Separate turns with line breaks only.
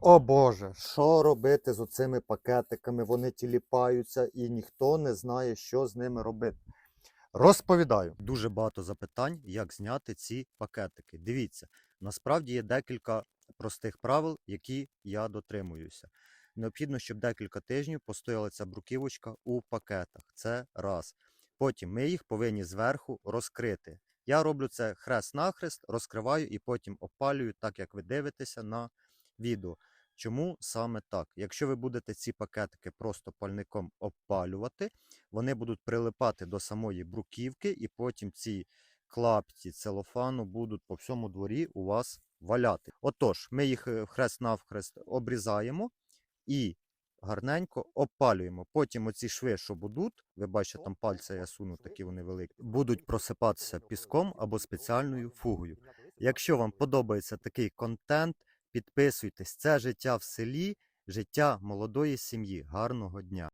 О Боже, що робити з оцими пакетиками? Вони тіліпаються і ніхто не знає, що з ними робити. Розповідаю. Дуже багато запитань, як зняти ці пакетики. Дивіться, насправді є декілька простих правил, які я дотримуюся. Необхідно, щоб декілька тижнів постояла ця бруківочка у пакетах. Це раз. Потім ми їх повинні зверху розкрити. Я роблю це хрест-нахрест, розкриваю і потім опалюю, так як ви дивитеся на відео. Чому саме так? Якщо ви будете ці пакетики просто пальником опалювати, вони будуть прилипати до самої бруківки, і потім ці клапті целофану будуть по всьому дворі у вас валяти. Отож, ми їх е, хрест-навхрест обрізаємо і гарненько опалюємо. Потім оці шви, що будуть, ви бачите, там пальця я суну, такі вони великі, будуть просипатися піском або спеціальною фугою. Якщо вам подобається такий контент, підписуйтесь. Це життя в селі, життя молодої сім'ї. Гарного дня!